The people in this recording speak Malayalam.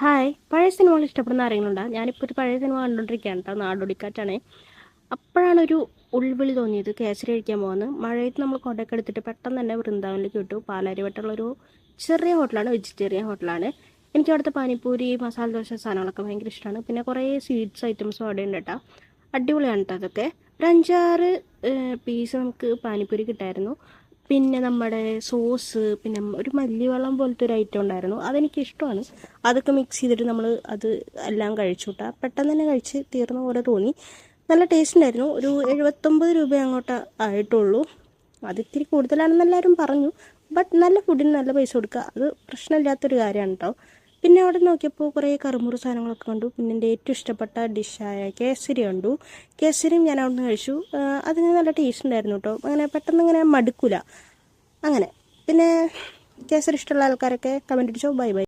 ഹായ് പഴയ സിനിമകൾ ഇഷ്ടപ്പെടുന്ന ആരെങ്കിലും ഞാനിപ്പോൾ ഒരു പഴയ സിനിമ കണ്ടുകൊണ്ടിരിക്കുകയാണ് കേട്ടോ. നാടോടിക്കാറ്റാണ്. അപ്പോഴാണ് ഒരു ഉൾവിളി തോന്നിയത്. കേസരി കഴിക്കാൻ പോകുന്നത് മഴയത്ത് നമ്മൾ കൊടയൊക്കെ എടുത്തിട്ട് പെട്ടെന്ന് തന്നെ വൃന്ദാവനിലേക്ക് വിട്ടു. പാലാരിവട്ടുള്ളൊരു ചെറിയ ഹോട്ടലാണ്. വെജിറ്റേറിയൻ ഹോട്ടലാണ്. എനിക്ക് അവിടുത്തെ പാനിപ്പൂരി മസാല ദോശ സാധനങ്ങളൊക്കെ ഭയങ്കര ഇഷ്ടമാണ്. പിന്നെ കുറേ സ്വീറ്റ്സ് ഐറ്റംസും അവിടെ ഉണ്ട് കേട്ടോ. അടിപൊളിയാണ് കേട്ടോ അതൊക്കെ. ഒരു അഞ്ചാറ് പീസ് നമുക്ക് പാനിപ്പൂരി കിട്ടായിരുന്നു. പിന്നെ നമ്മുടെ സോസ് പിന്നെ ഒരു മല്ലിവെള്ളം പോലത്തെ ഒരു ഐറ്റം ഉണ്ടായിരുന്നു. അതെനിക്ക് ഇഷ്ടമാണ് അതൊക്കെ മിക്സ് ചെയ്തിട്ട് നമ്മൾ അത് എല്ലാം കഴിച്ചു കേട്ടോ പെട്ടെന്ന് തന്നെ കഴിച്ച് തീർന്ന പോലെ തോന്നി. നല്ല ടേസ്റ്റ് ഉണ്ടായിരുന്നു. ഒരു എഴുപത്തൊമ്പത് രൂപ അങ്ങോട്ട് ആയിട്ടുള്ളൂ. അത് ഇത്തിരി കൂടുതലാണെന്ന് എല്ലാവരും പറഞ്ഞു. ബട്ട് നല്ല ഫുഡിന് നല്ല പൈസ കൊടുക്കുക. അത് പ്രശ്നമില്ലാത്തൊരു കാര്യമാണ് കേട്ടോ പിന്നെ അവിടെ നോക്കിയപ്പോൾ കുറേ കറുമുറു സാധനങ്ങളൊക്കെ കണ്ടു. പിന്നെ എന്റെ ഏറ്റവും ഇഷ്ടപ്പെട്ട ഡിഷായ കേസരി കണ്ടു. കേസരിയും ഞാൻ അവിടെ നിന്ന് കഴിച്ചു അതിന് നല്ല ടേസ്റ്റ് ഉണ്ടായിരുന്നു കേട്ടോ. അങ്ങനെ പെട്ടെന്ന് ഇങ്ങനെ മടുക്കില്ല അങ്ങനെ. പിന്നെ കേസരി ഇഷ്ടമുള്ള ആൾക്കാരൊക്കെ കമന്റ് അടിച്ചോ. Bye bye